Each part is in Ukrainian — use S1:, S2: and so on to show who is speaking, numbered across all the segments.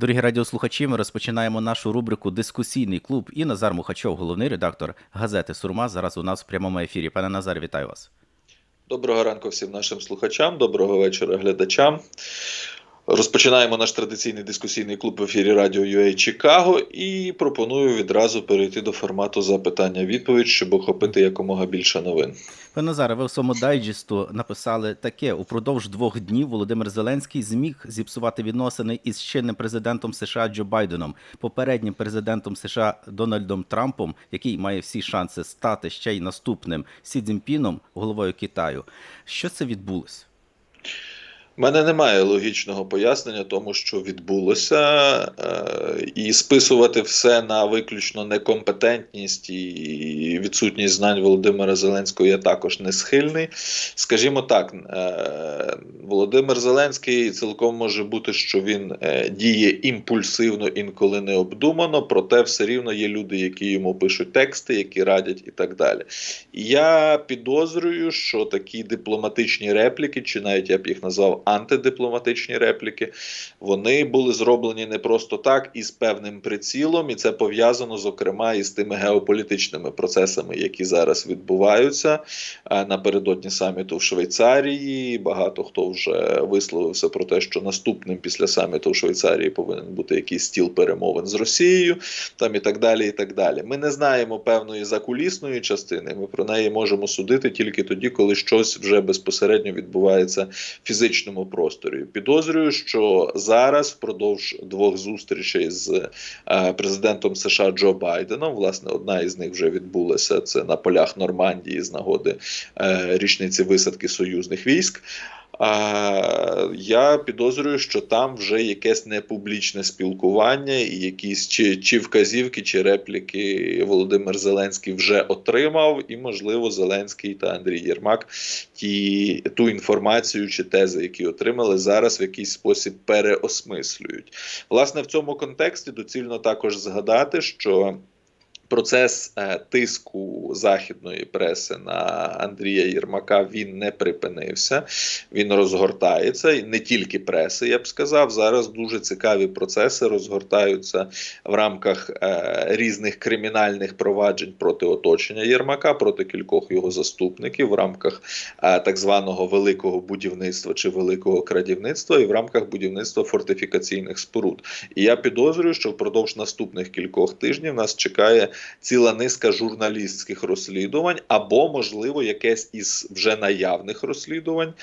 S1: Дорогі радіослухачі, ми розпочинаємо нашу рубрику Дискусійний клуб і Назар Мухачов, головний редактор газети Сурма. Зараз у нас в прямому ефірі. Пане Назар, вітаю вас.
S2: Доброго ранку всім нашим слухачам, доброго вечора глядачам. Розпочинаємо наш традиційний дискусійний клуб в ефірі Радіо UA Чикаго і пропоную відразу перейти до формату запитання-відповідь, щоб охопити якомога більше новин.
S1: Пане Назаре, ви в своєму дайджесту написали таке: упродовж двох днів Володимир Зеленський зміг зіпсувати відносини із чинним президентом США Джо Байденом, попереднім президентом США Дональдом Трампом, який має всі шанси стати ще й наступним Сі Цзіньпіном, головою Китаю. Що це відбулося?
S2: Мене немає логічного пояснення тому, що відбулося, е, і списувати все на виключно некомпетентність і відсутність знань Володимира Зеленського я також не схильний. Скажімо так, е, Володимир Зеленський цілком може бути, що він е, діє імпульсивно, інколи необдумано, проте все рівно є люди, які йому пишуть тексти, які радять і так далі. Я підозрюю, що такі дипломатичні репліки, чи навіть я б їх назвав антидипломатичні репліки, вони були зроблені не просто так і з певним прицілом, і це пов'язано зокрема із тими геополітичними процесами, які зараз відбуваються напередодні саміту в Швейцарії. Багато хто вже висловився про те, що наступним після саміту в Швейцарії повинен бути якийсь стіл перемовин з Росією, там і так далі. І так далі. Ми не знаємо певної закулісної частини. Ми про неї можемо судити тільки тоді, коли щось вже безпосередньо відбувається в фізичному просторі. Підозрюю, що зараз впродовж двох зустрічей з е, президентом США Джо Байденом, власне, одна із них вже відбулася це на полях Нормандії з нагоди е, річниці висадки союзних військ. Я підозрюю, що там вже якесь непублічне спілкування, і якісь чи чи вказівки, чи репліки Володимир Зеленський вже отримав, і, можливо, Зеленський та Андрій Єрмак ті ту інформацію чи тези, які отримали, зараз в якийсь спосіб переосмислюють. Власне, в цьому контексті доцільно також згадати, що. Процес е, тиску західної преси на Андрія Єрмака він не припинився, він розгортається і не тільки преси. Я б сказав, зараз дуже цікаві процеси розгортаються в рамках е, різних кримінальних проваджень проти оточення Єрмака, проти кількох його заступників, в рамках е, так званого великого будівництва чи великого крадівництва, і в рамках будівництва фортифікаційних споруд. І я підозрюю, що впродовж наступних кількох тижнів нас чекає ціла низка журналістських розслідувань, або, можливо, якесь із вже наявних розслідувань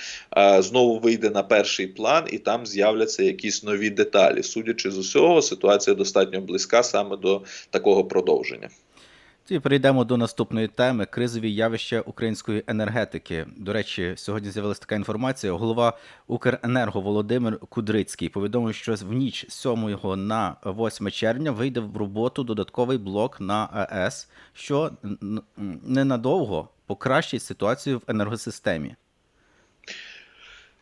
S2: знову вийде на перший план, і там з'являться якісь нові деталі. Судячи з усього, ситуація достатньо близька саме до такого продовження.
S1: І перейдемо до наступної теми кризові явища української енергетики. До речі, сьогодні з'явилася така інформація. Голова Укренерго Володимир Кудрицький повідомив, що в ніч з 7 на 8 червня вийде в роботу додатковий блок на АЕС, що ненадовго покращить ситуацію в енергосистемі.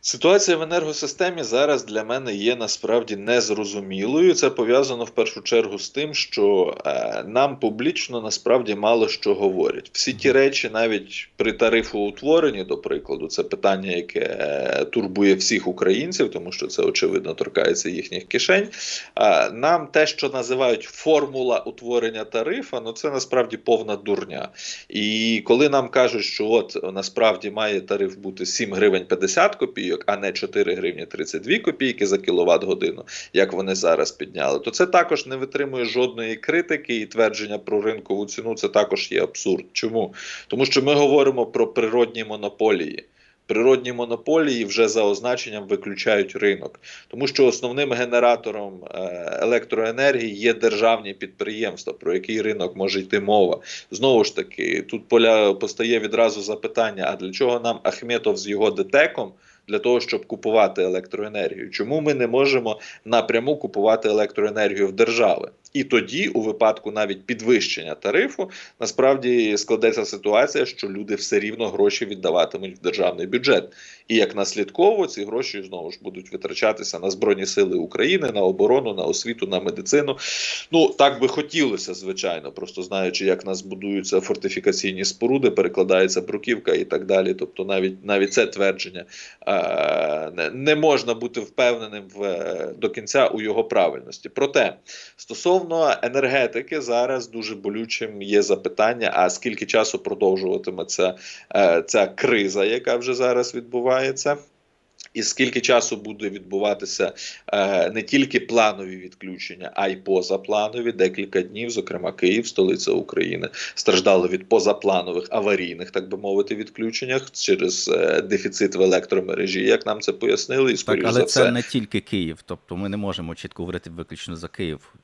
S2: Ситуація в енергосистемі зараз для мене є насправді незрозумілою. Це пов'язано в першу чергу з тим, що е, нам публічно насправді мало що говорять. Всі ті речі, навіть при тарифоутворенні, до прикладу, це питання, яке е, турбує всіх українців, тому що це очевидно торкається їхніх кишень. Е, нам те, що називають формула утворення тарифа, ну це насправді повна дурня. І коли нам кажуть, що от насправді має тариф бути 7 гривень 50 копійок копійок, а не 4 гривні 32 копійки за кіловат годину, як вони зараз підняли, то це також не витримує жодної критики і твердження про ринкову ціну. Це також є абсурд. Чому? Тому що ми говоримо про природні монополії. Природні монополії вже за означенням виключають ринок, тому що основним генератором е, електроенергії є державні підприємства, про який ринок може йти мова. Знову ж таки, тут поля постає відразу запитання: а для чого нам Ахметов з його ДТЕКом для того, щоб купувати електроенергію. Чому ми не можемо напряму купувати електроенергію в держави? І тоді, у випадку навіть підвищення тарифу, насправді складеться ситуація, що люди все рівно гроші віддаватимуть в державний бюджет. І як наслідково ці гроші знову ж будуть витрачатися на збройні сили України, на оборону, на освіту, на медицину. Ну так би хотілося, звичайно, просто знаючи, як нас будуються фортифікаційні споруди, перекладається бруківка і так далі. Тобто, навіть навіть це твердження е, не- не можна бути впевненим в, е, до кінця у його правильності. Проте стосовно енергетики, зараз дуже болючим є запитання: а скільки часу продовжуватиметься е, ця криза, яка вже зараз відбувається? І скільки часу буде відбуватися е, не тільки планові відключення, а й позапланові. Декілька днів, зокрема Київ, столиця України, страждали від позапланових аварійних, так би мовити, відключеннях через е, дефіцит в електромережі, як нам це пояснили, і
S1: Так, але
S2: за
S1: це
S2: все.
S1: не тільки Київ, тобто ми не можемо чітко говорити виключно за Київ.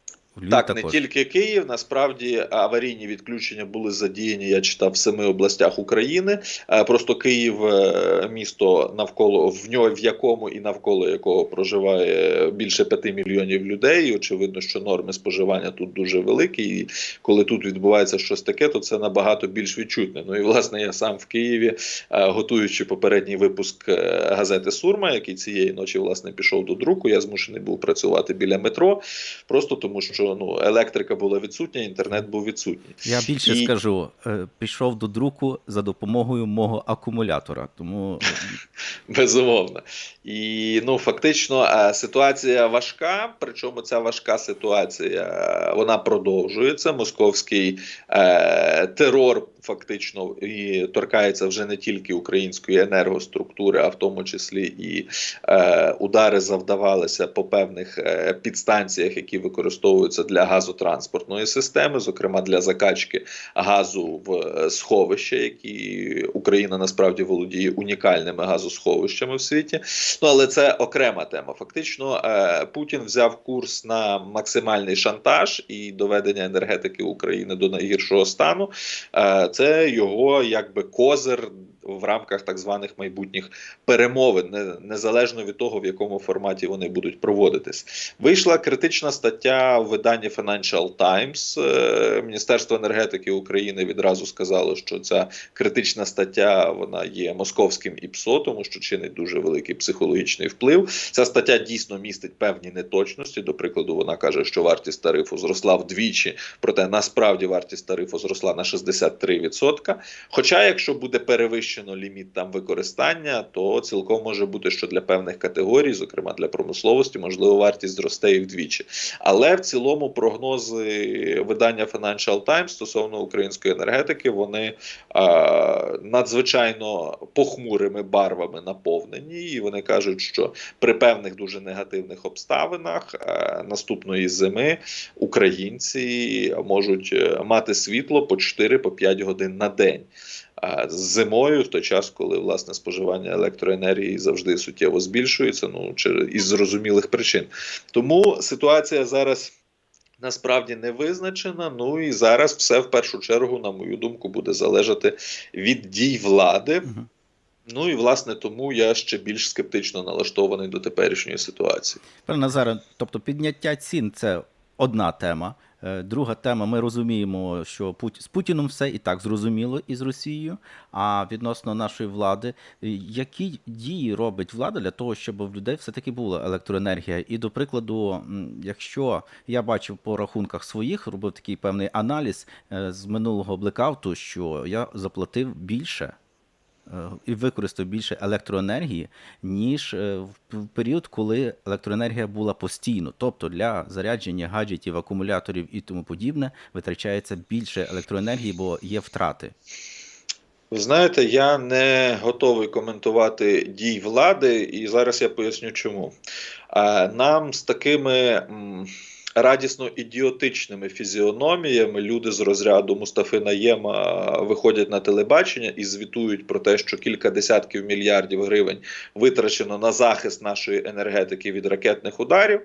S1: Львів
S2: Так,
S1: також.
S2: не тільки Київ. Насправді аварійні відключення були задіяні. Я читав в семи областях України. Е, Просто Київ, е, місто навколо в нього, в якому і навколо якого проживає більше п'яти мільйонів людей. І очевидно, що норми споживання тут дуже великі. І коли тут відбувається щось таке, то це набагато більш відчутне. Ну і власне я сам в Києві, е, готуючи попередній випуск газети Сурма, який цієї ночі власне пішов до друку. Я змушений був працювати біля метро, просто тому що ну електрика була відсутня, інтернет був відсутній.
S1: Я більше
S2: І-
S1: скажу, е, пішов до друку за допомогою мого акумулятора. Тому е,
S2: Безумовно. І ну фактично е, ситуація важка. Причому ця важка ситуація вона продовжується. Московський е, терор фактично і торкається вже не тільки української енергоструктури, а в тому числі і е, удари завдавалися по певних е, підстанціях, які використовуються для газотранспортної системи, зокрема для закачки газу в е, сховища, які Україна насправді володіє унікальними газосховищами в світі. Ну але це окрема тема. Фактично, е, Путін взяв курс на максимальний шантаж і доведення енергетики України до найгіршого стану. Е, Це його якби козир в рамках так званих майбутніх перемовин, не- незалежно від того, в якому форматі вони будуть проводитись. Вийшла критична стаття в виданні Financial Times. Е, Міністерство енергетики України відразу сказало, що ця критична стаття вона є московським ІПСО, тому що чинить дуже великий психологічний вплив. Ця стаття дійсно містить певні неточності. До прикладу, вона каже, що вартість тарифу зросла вдвічі, проте насправді вартість тарифу зросла на 63%. Хоча, якщо буде перевищено ліміт там використання, то цілком може бути, що для певних категорій, зокрема для промисловості, можливо, вартість зросте і вдвічі. Але в цілому прогнози видання Financial Times стосовно української енергетики вони а, надзвичайно похмурими барвами наповнені, і вони кажуть, що при певних дуже негативних обставинах а, наступної зими українці можуть е, мати світло по 4-5 годин на день. А зимою, в той час, коли власне споживання електроенергії завжди суттєво збільшується, ну через із зрозумілих причин. Тому ситуація зараз. Насправді не визначена. Ну і зараз все в першу чергу, на мою думку, буде залежати від дій влади.
S1: Мгм.
S2: Ну і власне тому я ще більш скептично налаштований до теперішньої ситуації.
S1: Пане Назаре, тобто підняття цін це одна тема. Е, Друга тема, ми розуміємо, що з Путіном все і так зрозуміло і з Росією. А відносно нашої влади, е, які дії робить влада для того, щоб в людей все-таки була електроенергія? І до прикладу, якщо я бачив по рахунках своїх, робив такий певний аналіз е, з минулого блекауту, що я заплатив більше і використав більше електроенергії, ніж е, в період, коли електроенергія була постійно. Тобто для зарядження гаджетів, акумуляторів і тому подібне витрачається більше електроенергії, бо є втрати.
S2: Ви знаєте, я не готовий коментувати дій влади, і зараз я поясню чому. Нам з такими радісно ідіотичними фізіономіями люди з розряду Мустафи Наєма виходять на телебачення і звітують про те, що кілька десятків мільярдів гривень витрачено на захист нашої енергетики від ракетних ударів.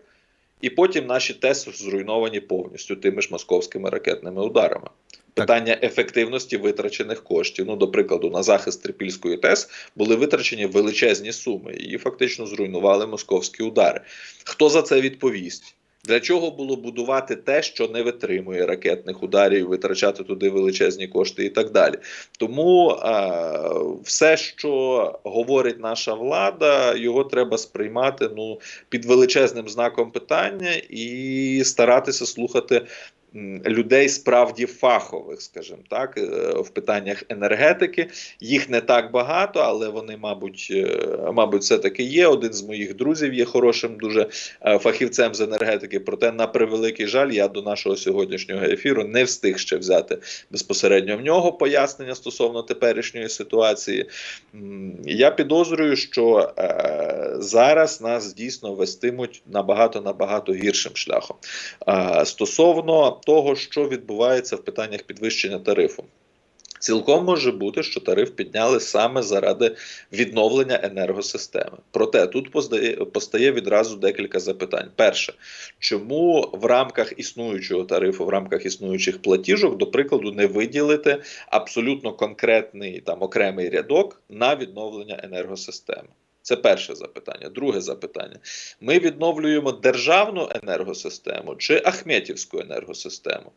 S2: І потім наші ТЕС зруйновані повністю тими ж московськими ракетними ударами.
S1: Так.
S2: Питання ефективності витрачених коштів. Ну, до прикладу, на захист Трипільської ТЕС були витрачені величезні суми. Її фактично зруйнували московські удари. Хто за це відповість? Для чого було будувати те, що не витримує ракетних ударів, витрачати туди величезні кошти і так далі? Тому е, все, що говорить наша влада, його треба сприймати ну, під величезним знаком питання і старатися слухати людей справді фахових, скажімо так, е, в питаннях енергетики. Їх не так багато, але вони, мабуть, е, мабуть, все таки є. Один з моїх друзів є хорошим дуже е, фахівцем з енергетики. Проте, на превеликий жаль, я до нашого сьогоднішнього ефіру не встиг ще взяти безпосередньо в нього пояснення стосовно теперішньої ситуації. Я підозрюю, що зараз нас дійсно вестимуть набагато набагато гіршим шляхом. Стосовно того, що відбувається в питаннях підвищення тарифу. Цілком може бути, що тариф підняли саме заради відновлення енергосистеми. Проте тут постає, відразу декілька запитань. Перше, чому в рамках існуючого тарифу, в рамках існуючих платіжок, до прикладу, не виділити абсолютно конкретний там окремий рядок на відновлення енергосистеми? Це перше запитання. Друге запитання: ми відновлюємо державну енергосистему чи Ахметівську енергосистему?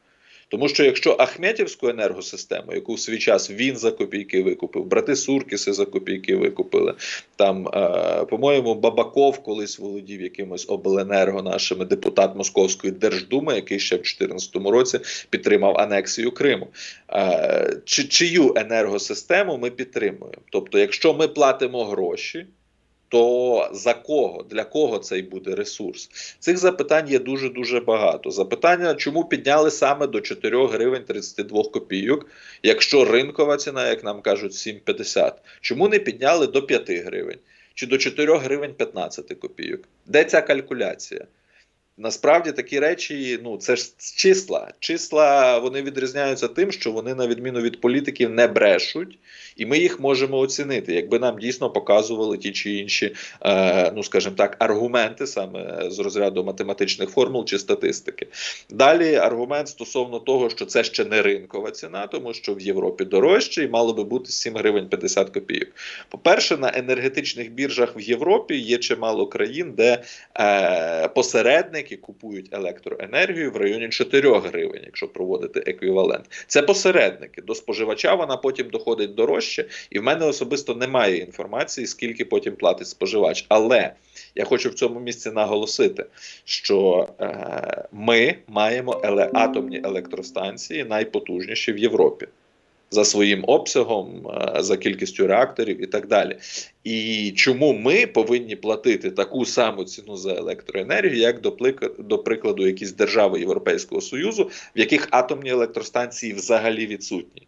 S2: Тому що якщо Ахметівську енергосистему, яку в свій час він за копійки викупив, брати Суркіси за копійки викупили, там, е, по-моєму, Бабаков колись володів якимось обленерго нашими депутат Московської Держдуми, який ще в 2014 році підтримав анексію Криму. Е, чи, чию енергосистему ми підтримуємо? Тобто, якщо ми платимо гроші. То за кого, для кого цей буде ресурс? Цих запитань є дуже дуже багато. Запитання, чому підняли саме до 4 гривень 32 копійок, якщо ринкова ціна, як нам кажуть, 7,50? Чому не підняли до 5 гривень чи до 4 гривень 15 копійок? Де ця калькуляція? Насправді такі речі, ну це ж числа. Числа вони відрізняються тим, що вони, на відміну від політиків, не брешуть, і ми їх можемо оцінити, якби нам дійсно показували ті чи інші, е, ну скажімо так, аргументи саме з розряду математичних формул чи статистики. Далі аргумент стосовно того, що це ще не ринкова ціна, тому що в Європі дорожче і мало би бути 7 гривень 50 копійок. По-перше, на енергетичних біржах в Європі є чимало країн, де е, посередники купують електроенергію в районі 4 гривень, якщо проводити еквівалент. Це посередники. До споживача вона потім доходить дорожче, і в мене особисто немає інформації, скільки потім платить споживач. Але я хочу в цьому місці наголосити, що е, ми маємо еле- атомні електростанції найпотужніші в Європі. За своїм обсягом, е, за кількістю реакторів і так далі. І чому ми повинні платити таку саму ціну за електроенергію, як до, до прикладу, якісь держави Європейського Союзу, в яких атомні електростанції взагалі відсутні?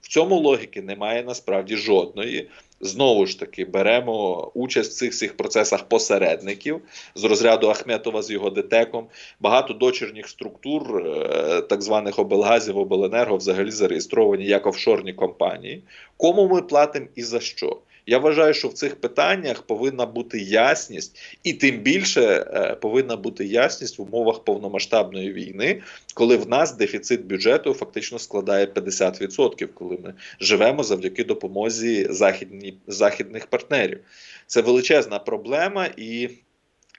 S2: В цьому логіки немає насправді жодної. Знову ж таки, беремо участь в цих всіх процесах посередників з розряду Ахметова з його ДТЕКом. Багато дочірніх структур, е, так званих облгазів, обленерго, взагалі зареєстровані як офшорні компанії. Кому ми платимо і за що? Я вважаю, що в цих питаннях повинна бути ясність, і тим більше е, повинна бути ясність в умовах повномасштабної війни, коли в нас дефіцит бюджету фактично складає 50%, коли ми живемо завдяки допомозі західні, західних партнерів. Це величезна проблема і.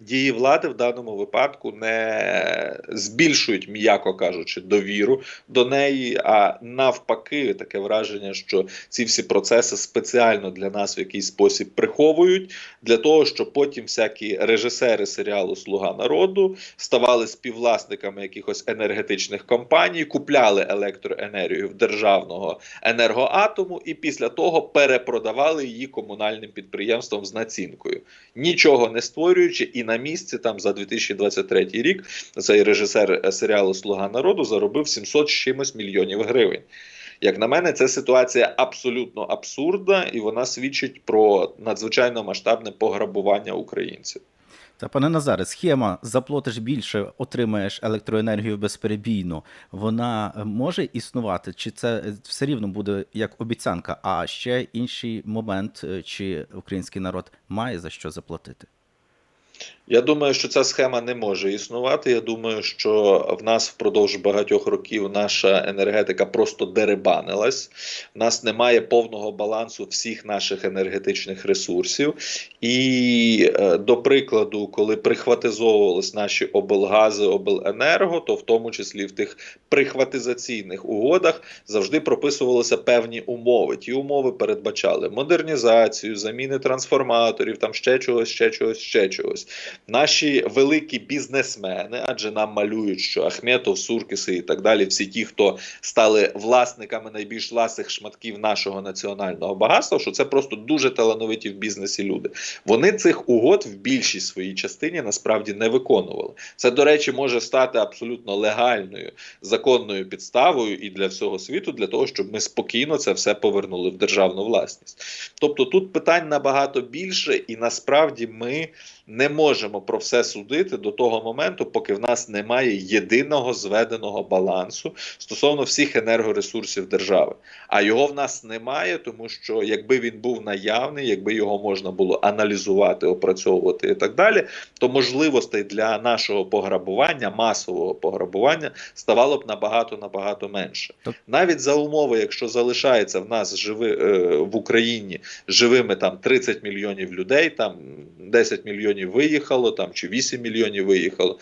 S2: Дії влади в даному випадку не збільшують, м'яко кажучи, довіру до неї, а навпаки, таке враження, що ці всі процеси спеціально для нас в якийсь спосіб приховують, для того, щоб потім всякі режисери серіалу Слуга народу ставали співвласниками якихось енергетичних компаній, купляли електроенергію в державного енергоатому і після того перепродавали її комунальним підприємствам з націнкою, нічого не створюючи, і на місці там за 2023 рік цей режисер серіалу Слуга народу заробив 700 з чимось мільйонів гривень. Як на мене, це ситуація абсолютно абсурдна, і вона свідчить про надзвичайно масштабне пограбування українців.
S1: Та пане Назаре, схема заплатиш більше, отримаєш електроенергію безперебійно. Вона е, може існувати, чи це е, все рівно буде як обіцянка? А ще інший момент, е, чи український народ має за що заплатити?
S2: Я думаю, що ця схема не може існувати. Я думаю, що в нас впродовж багатьох років наша енергетика просто деребанилась. В нас немає повного балансу всіх наших енергетичних ресурсів. І, е, до прикладу, коли прихватизовувались наші облгази, обленерго, то в тому числі в тих прихватизаційних угодах завжди прописувалися певні умови. Ті умови передбачали модернізацію, заміни трансформаторів, там ще чогось, ще чогось, ще чогось. Наші великі бізнесмени, адже нам малюють, що Ахметов, Суркіси і так далі, всі ті, хто стали власниками найбільш власних шматків нашого національного багатства, що це просто дуже талановиті в бізнесі люди. Вони цих угод в більшій своїй частині насправді не виконували. Це, до речі, може стати абсолютно легальною законною підставою і для всього світу, для того, щоб ми спокійно це все повернули в державну власність. Тобто тут питань набагато більше, і насправді ми не можемо про все судити до того моменту, поки в нас немає єдиного зведеного балансу стосовно всіх енергоресурсів держави. А його в нас немає, тому що якби він був наявний, якби його можна було аналізувати, опрацьовувати і так далі, то можливостей для нашого пограбування, масового пограбування, ставало б набагато набагато менше. Навіть за умови, якщо залишається в нас живи е, в Україні живими там 30 мільйонів людей, там 10 мільйонів виїхало, там чи 8 мільйонів виїхало.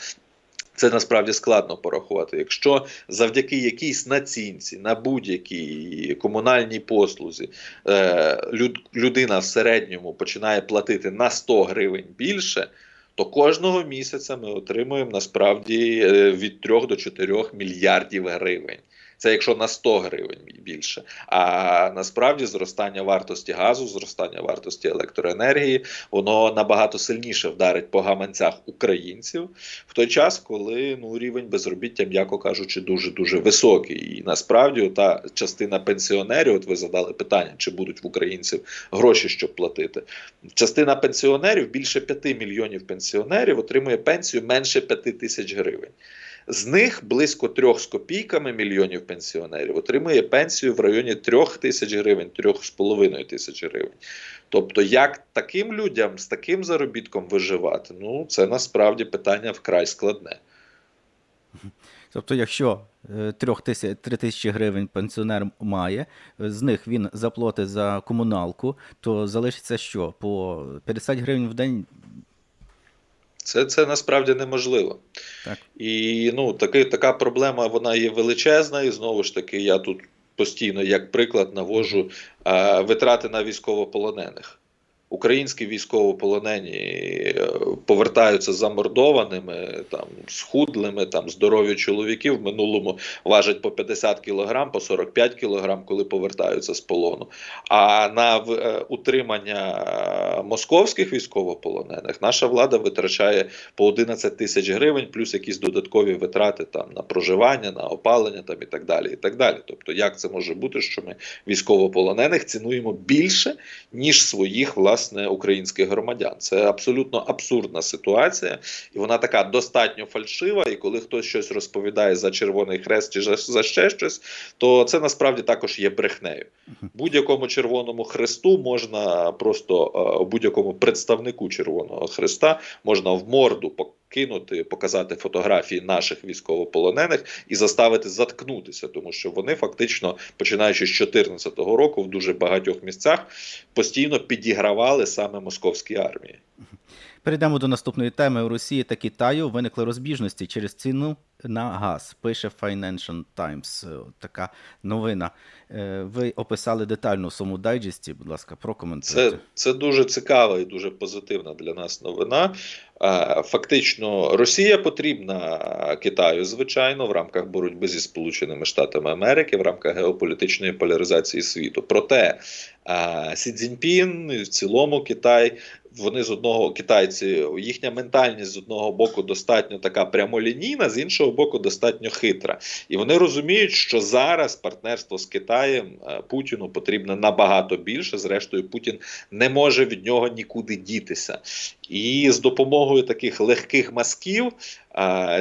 S2: Це насправді складно порахувати. Якщо завдяки якійсь націнці на будь-якій комунальній послузі е, люд, людина в середньому починає платити на 100 гривень більше, то кожного місяця ми отримуємо насправді е, від 3 до 4 мільярдів гривень. Це якщо на 100 гривень більше. А насправді зростання вартості газу, зростання вартості електроенергії, воно набагато сильніше вдарить по гаманцях українців в той час, коли ну рівень безробіття, м'яко кажучи, дуже дуже високий. І насправді та частина пенсіонерів, от ви задали питання, чи будуть в українців гроші, щоб платити. Частина пенсіонерів, більше 5 мільйонів пенсіонерів, отримує пенсію менше 5 тисяч гривень. З них близько трьох з копійками мільйонів пенсіонерів отримує пенсію в районі трьох тисяч гривень, трьох з половиною тисяч гривень. Тобто, як таким людям з таким заробітком виживати, ну це насправді питання вкрай складне.
S1: Тобто, якщо е, трьох тисяч, три тисячі гривень пенсіонер має, з них він заплатить за комуналку, то залишиться що? По 50 гривень в день?
S2: Це, це насправді неможливо.
S1: Так.
S2: І ну, таки, така проблема вона є величезна, і знову ж таки, я тут постійно, як приклад, навожу е, витрати на військовополонених. Українські військовополонені е, повертаються замордованими, там схудлими, там здорові чоловіки в минулому важать по 50 кілограм, по 45 кілограм, коли повертаються з полону. А на е, утримання е, московських військовополонених наша влада витрачає по 11 тисяч гривень, плюс якісь додаткові витрати там на проживання, на опалення там і так далі. І так далі. Тобто, як це може бути, що ми військовополонених цінуємо більше, ніж своїх власне українських громадян? Це абсолютно абсурдна ситуація, і вона така достатньо фальшива. І коли хтось щось розповідає за Червоний Хрест чи за, ще щось, то це насправді також є брехнею. Будь-якому червоному хресту можна просто е, будь-якому представнику Червоного Хреста можна в морду покинути, показати фотографії наших військовополонених і заставити заткнутися, тому що вони фактично, починаючи з 2014 року, в дуже багатьох місцях постійно підігравали саме московській армії.
S1: Перейдемо до наступної теми. У Росії та Китаю виникли розбіжності через ціну на газ. Пише Financial Times. Е, Така новина. Е, Ви описали детально в своєму дайджесті. Будь ласка, прокоментуйте.
S2: Це, це дуже цікава і дуже позитивна для нас новина. Е, Фактично, Росія потрібна Китаю, звичайно, в рамках боротьби зі Сполученими Штатами Америки, в рамках геополітичної поляризації світу. Проте Сі Цзіньпін, в цілому Китай, вони з одного китайці, їхня ментальність з одного боку достатньо така прямолінійна, з іншого боку, достатньо хитра. І вони розуміють, що зараз партнерство з Китаєм е, Путіну потрібно набагато більше. Зрештою, Путін не може від нього нікуди дітися. І з допомогою таких легких мазків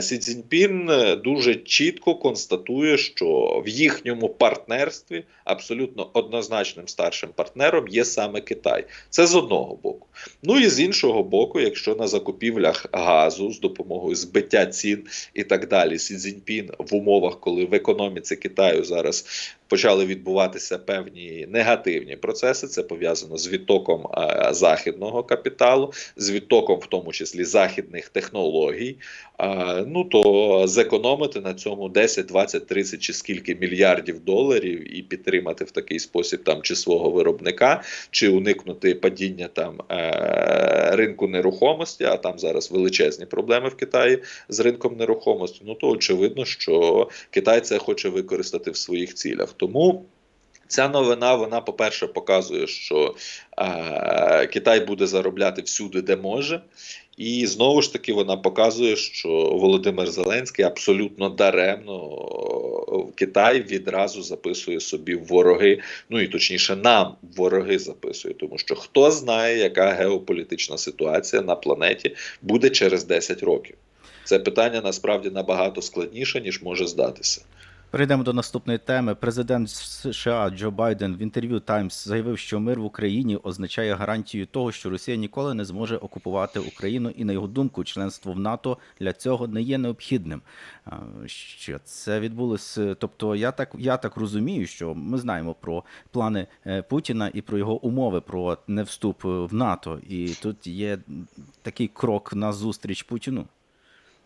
S2: Сі Цзіньпін е, дуже чітко констатує, що в їхньому партнерстві абсолютно однозначним старшим партнером є саме Китай. Це з одного боку. Ну і з іншого боку, якщо на закупівлях газу з допомогою збиття цін і так далі, Сі Цзіньпін в умовах, коли в економіці Китаю зараз почали відбуватися певні негативні процеси. Це пов'язано з відтоком е, західного капіталу, з відтоком, в тому числі західних технологій. Е, ну то зекономити на цьому 10, 20, 30 чи скільки мільярдів доларів і підтримати в такий спосіб там чи свого виробника, чи уникнути падіння там е, ринку нерухомості. А там зараз величезні проблеми в Китаї з ринком нерухомості. Ну то очевидно, що Китай це хоче використати в своїх цілях. Тому ця новина, вона, по-перше, показує, що е, Китай буде заробляти всюди, де може. І знову ж таки вона показує, що Володимир Зеленський абсолютно даремно Китай відразу записує собі вороги. Ну і точніше, нам вороги записує, тому що хто знає, яка геополітична ситуація на планеті буде через 10 років. Це питання насправді набагато складніше, ніж може здатися.
S1: Перейдемо до наступної теми. Президент США Джо Байден в інтерв'ю Таймс заявив, що мир в Україні означає гарантію того, що Росія ніколи не зможе окупувати Україну, і на його думку, членство в НАТО для цього не є необхідним. Що це відбулося? Тобто, я так я так розумію, що ми знаємо про плани е, Путіна і про його умови про невступ в НАТО, і тут є такий крок на зустріч Путіну.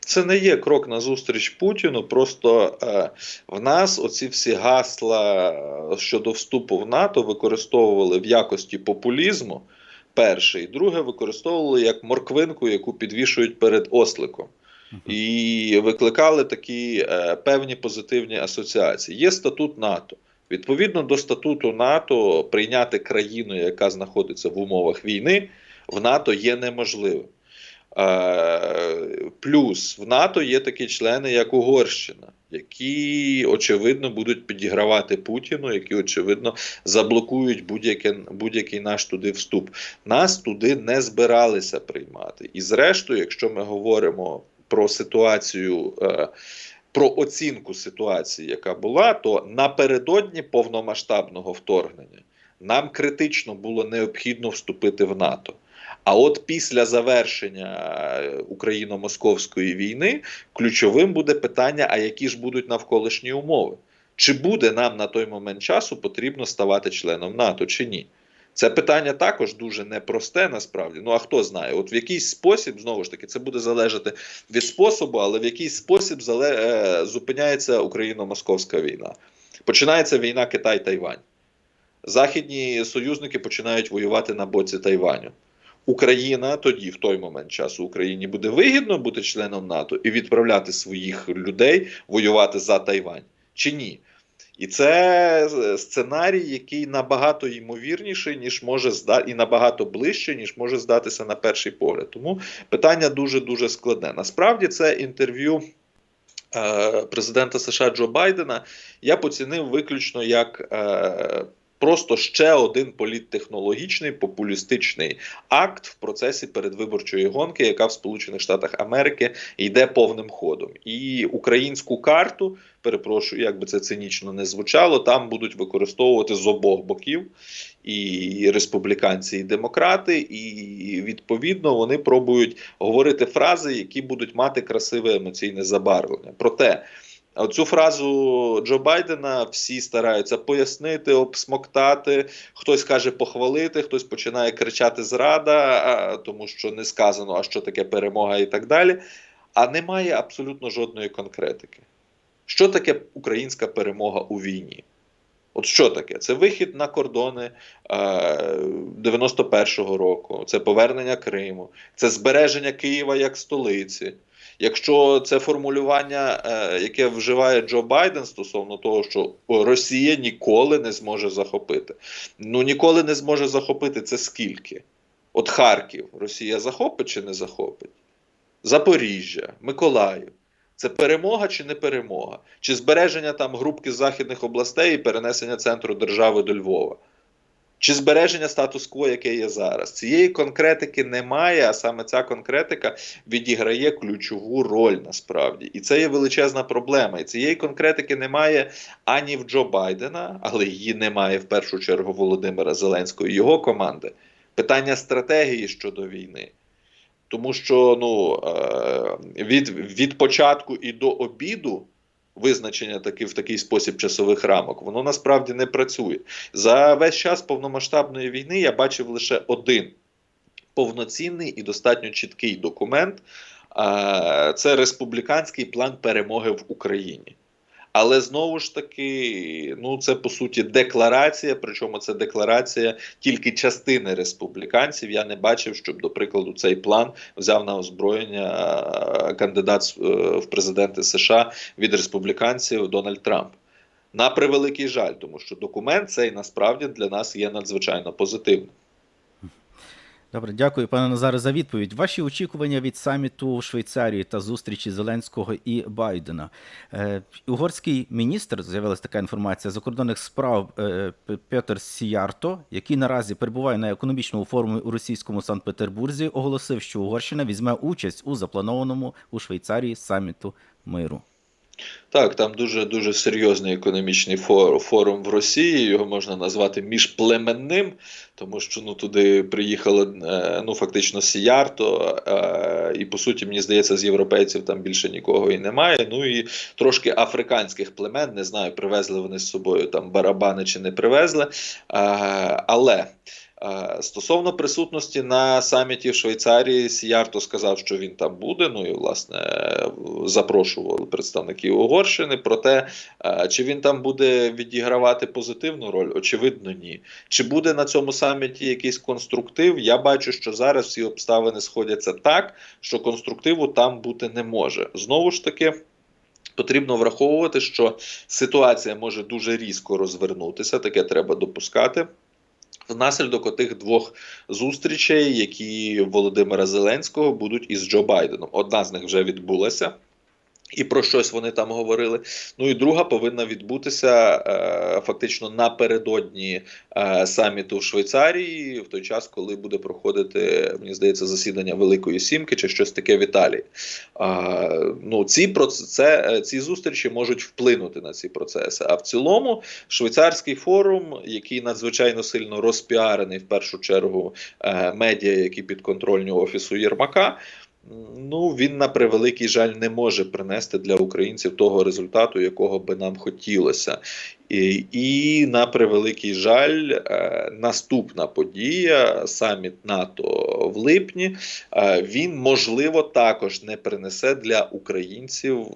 S2: Це не є крок на зустріч Путіну. Просто е, в нас оці всі гасла е, щодо вступу в НАТО використовували в якості популізму. Перше, і друге, використовували як морквинку, яку підвішують перед осликом. І викликали такі е, певні позитивні асоціації. Є статут НАТО. Відповідно до статуту НАТО, прийняти країну, яка знаходиться в умовах війни, в НАТО є неможливим. Е, плюс в НАТО є такі члени, як Угорщина, які очевидно будуть підігравати Путіну, які очевидно заблокують будь-який будь наш туди вступ. Нас туди не збиралися приймати. І зрештою, якщо ми говоримо про ситуацію. Е, про оцінку ситуації, яка була, то напередодні повномасштабного вторгнення нам критично було необхідно вступити в НАТО. А от після завершення україно-московської війни ключовим буде питання: а які ж будуть навколишні умови? Чи буде нам на той момент часу потрібно ставати членом НАТО чи ні? Це питання також дуже непросте, насправді. Ну а хто знає, от в якийсь спосіб, знову ж таки, це буде залежати від способу, але в якийсь спосіб зале... е, зупиняється україно-московська війна. Починається війна Китай-Тайвань. Західні союзники починають воювати на боці Тайваню. Україна тоді, в той момент часу, Україні буде вигідно бути членом НАТО і відправляти своїх людей воювати за Тайвань чи ні? І це сценарій, який набагато ймовірніший, ніж може здати, і набагато ближче, ніж може здатися на перший погляд. Тому питання дуже дуже складне. Насправді, це інтерв'ю е, президента США Джо Байдена я поцінив виключно як. Просто ще один політтехнологічний популістичний акт в процесі передвиборчої гонки, яка в Сполучених Штатах Америки йде повним ходом. І українську карту, перепрошую, як би це цинічно не звучало, там будуть використовувати з обох боків і республіканці, і демократи, і відповідно вони пробують говорити фрази, які будуть мати красиве емоційне забарвлення. Проте. Цю фразу Джо Байдена всі стараються пояснити, обсмоктати. Хтось каже похвалити, хтось починає кричати зрада, тому що не сказано, а що таке перемога і так далі. А немає абсолютно жодної конкретики. Що таке українська перемога у війні? От що таке? Це вихід на кордони е, 91-го року, це повернення Криму, це збереження Києва як столиці. Якщо це формулювання, е, яке вживає Джо Байден стосовно того, що Росія ніколи не зможе захопити. Ну ніколи не зможе захопити це скільки? От Харків Росія захопить чи не захопить? Запоріжжя, Миколаїв. Це перемога чи не перемога? Чи збереження там групки західних областей і перенесення центру держави до Львова? Чи збереження статус-кво, яке є зараз? Цієї конкретики немає, а саме ця конкретика відіграє ключову роль насправді. І це є величезна проблема. І цієї конкретики немає ані в Джо Байдена, але її немає в першу чергу Володимира Зеленського і його команди. Питання стратегії щодо війни. Тому що ну, від, від початку і до обіду визначення таки в такий спосіб часових рамок, воно насправді не працює. За весь час повномасштабної війни я бачив лише один повноцінний і достатньо чіткий документ. Це республіканський план перемоги в Україні. Але знову ж таки, ну це по суті декларація. Причому це декларація тільки частини республіканців. Я не бачив, щоб, до прикладу, цей план взяв на озброєння е, кандидат е, в президенти США від республіканців Дональд Трамп. На превеликий жаль, тому що документ цей насправді для нас є надзвичайно позитивним.
S1: Добре, дякую, пане Назаре, за відповідь. Ваші очікування від саміту Швейцарії та зустрічі Зеленського і Байдена. Е, угорський міністр, з'явилася така інформація, закордонних справ е, П- Петер Сіярто, який наразі перебуває на економічному форумі у російському Санкт-Петербурзі, оголосив, що Угорщина візьме участь у запланованому у Швейцарії саміту миру.
S2: Так, там дуже дуже серйозний економічний форум в Росії. Його можна назвати міжплеменним, тому що ну туди приїхало е, ну фактично Сіярто, е, і по суті, мені здається, з європейців там більше нікого і немає. Ну і трошки африканських племен. Не знаю, привезли вони з собою там барабани чи не привезли. Е, але. Стосовно присутності на саміті в Швейцарії, Сіярто сказав, що він там буде. Ну і власне запрошували представників Угорщини. Проте, чи він там буде відігравати позитивну роль? Очевидно, ні. Чи буде на цьому саміті якийсь конструктив? Я бачу, що зараз всі обставини сходяться так, що конструктиву там бути не може. Знову ж таки. Потрібно враховувати, що ситуація може дуже різко розвернутися, таке треба допускати. Внаслідок отих двох зустрічей, які Володимира Зеленського будуть із Джо Байденом. Одна з них вже відбулася. І про щось вони там говорили. Ну і друга повинна відбутися е, фактично напередодні е, саміту в Швейцарії, в той час, коли буде проходити, мені здається, засідання Великої Сімки чи щось таке в Італії. Е, ну, ці, це, е, ці зустрічі можуть вплинути на ці процеси. А в цілому, швейцарський форум, який надзвичайно сильно розпіарений, в першу чергу, е, медіа, які підконтрольні офісу Єрмака. Ну, він на превеликий жаль не може принести для українців того результату, якого би нам хотілося. І, і на превеликий жаль, е, наступна подія, саміт НАТО в липні, е, він можливо також не принесе для українців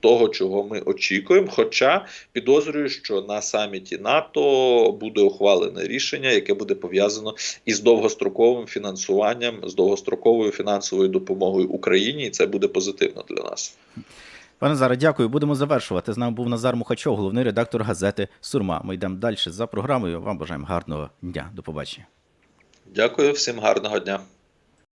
S2: того, чого ми очікуємо. Хоча підозрюю, що на саміті НАТО буде ухвалене рішення, яке буде пов'язано із довгостроковим фінансуванням, з довгостроковою фінансовою допомогою Україні, і це буде позитивно для нас.
S1: Пане Назаре, дякую. Будемо завершувати. З нами був Назар Мухачов, головний редактор газети Сурма. Ми йдемо далі за програмою. Вам бажаємо гарного дня. До побачення.
S2: Дякую, всім гарного дня.